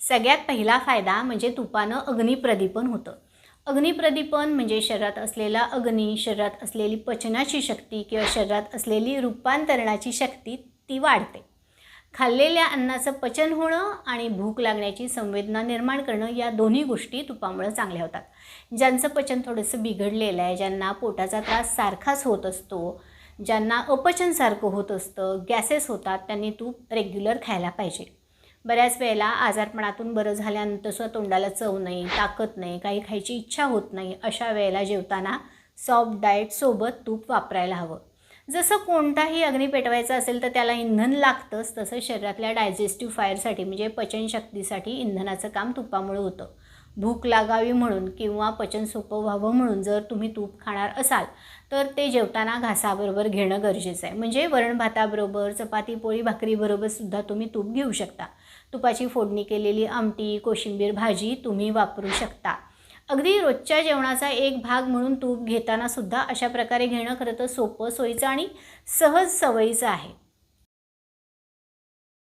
सगळ्यात पहिला फायदा म्हणजे तुपानं अग्निप्रदीपन होतं. अग्निप्रदीपन म्हणजे शरीरात असलेला अग्नी शरीरात असलेली पचनाची शक्ती किंवा शरीरात असलेली रूपांतरणाची शक्ती ती वाढते. खाल्लेल्या अन्नाचं पचन होणं आणि भूक लागण्याची संवेदना निर्माण करणं या दोन्ही गोष्टी तुपामुळं चांगल्या होतात. ज्यांचं पचन थोडंसं बिघडलेलं आहे ज्यांना पोटाचा त्रास सारखाच होत असतो ज्यांना अपचन सारखं होत असतं गॅसेस होतात त्यांनी तूप रेग्युलर खायला पाहिजे. बऱ्याच वेळेला आजारपणातून बरं झाल्यानंतर सुद्धा तोंडाला चव नाही ताकद नाही काही खायची इच्छा होत नाही अशा वेळेला जेवताना सॉफ्ट डाएटसोबत तूप वापरायला हवं. जसं कोणताही अग्नी पेटवायचा असेल तर त्याला इंधन लागतंच तसं शरीरातल्या डायजेस्टिव्ह फायरसाठी म्हणजे पचनशक्तीसाठी इंधनाचं काम तुपामुळे होतं. भूक लागावी म्हणून किंवा पचन सोपं व्हावं म्हणून जर तुम्ही तूप खाणार असाल तर ते जेवताना घासाबरोबर घेणं गरजेचं आहे. म्हणजे वरण भाताबरोबर चपाती पोळी भाकरीबरोबर सुद्धा तुम्ही तूप घेऊ शकता. तुपाची फोडणी केलेली आमटी कोशिंबीर भाजी तुम्ही वापरू शकता. अगदी रोजच्या जेवणाचा एक भाग म्हणून तूप घेताना सुद्धा अशा प्रकारे घेणं खरं तर सोपं सोयीचं आणि सहज सवयीचं आहे.